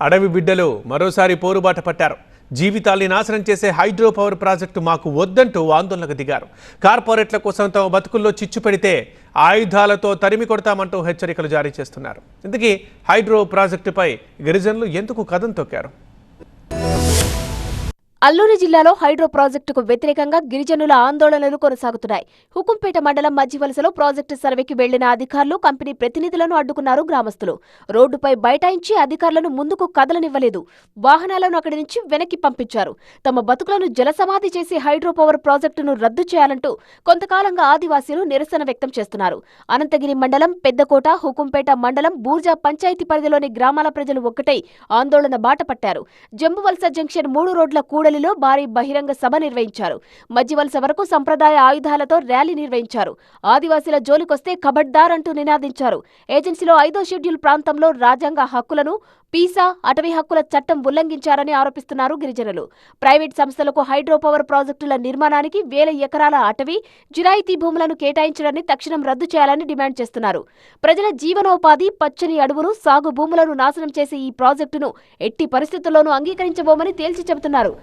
అడవి బిడ్డలు మరోసారి పోరుబాట పట్టారు. జీవితాల్ని నాశనం చేసే హైడ్రో పవర్ ప్రాజెక్టు మాకు వద్దంటూ ఆందోళనకు దిగారు. కార్పొరేట్ల కోసం తమ బతుకుల్లో చిచ్చు పెడితే ఆయుధాలతో తరిమి కొడతామంటూ హెచ్చరికలు జారీ చేస్తున్నారు. ఇందుకీ హైడ్రో ప్రాజెక్టుపై గిరిజనులు ఎందుకు కథం తొక్కారు? అల్లూరి జిల్లాలో హైడ్రో ప్రాజెక్టుకు వ్యతిరేకంగా గిరిజనుల ఆందోళనలు కొనసాగుతున్నాయి. హుకుంపేట మండలం మధ్యవలసలో ప్రాజెక్టు సర్వేకి వెళ్ళిన అధికారులు కంపెనీ ప్రతినిధులను అడ్డుకున్నారు గ్రామస్తులు. రోడ్డుపై బైఠాయించి అధికారులను ముందుకు కదలనివ్వలేదు. వాహనాలను అక్కడి నుంచి వెనక్కి పంపించారు. తమ బతుకులను జలసమాధి చేసి హైడ్రో పవర్ ప్రాజెక్టును రద్దు చేయాలంటూ కొంతకాలంగా ఆదివాసీలు నిరసన వ్యక్తం చేస్తున్నారు. అనంతగిరి మండలం పెద్దకోట హుకుంపేట మండలం బూర్జా పంచాయతీ పరిధిలోని గ్రామాల ప్రజలు ఒక్కటై ఆందోళన బాట పట్టారు. జంబువలస జంక్షన్ మూడు రోడ్ల కూడలిలో భారీ బహిరంగ సభ నిర్వహించారు. మధ్యవలస వరకు సంప్రదాయ ఆయుధాలతో ర్యాలీ నిర్వహించారు. ఆదివాసీల జోలికొస్తే కబడ్దార్ అంటూ నినాదించారు. ఏజెన్సీలో ఐదో షెడ్యూల్ ప్రాంతంలో రాజ్యాంగ హక్కులను పీసా అటవీ హక్కుల చట్టం ఉల్లంఘించారని ఆరోపిస్తున్నారు గిరిజనులు. ప్రైవేట్ సంస్థలకు హైడ్రోపవర్ ప్రాజెక్టుల నిర్మాణానికి వేల ఎకరాల అటవీ జిరాయితీ భూములను కేటాయించడాన్ని తక్షణం రద్దు చేయాలని డిమాండ్ చేస్తున్నారు. ప్రజల జీవనోపాధి పచ్చని అడవులు సాగు భూములను నాశనం చేసే ఈ ప్రాజెక్టును ఎట్టి పరిస్థితుల్లోనూ అంగీకరించబోమని తేల్చి చెబుతున్నారు.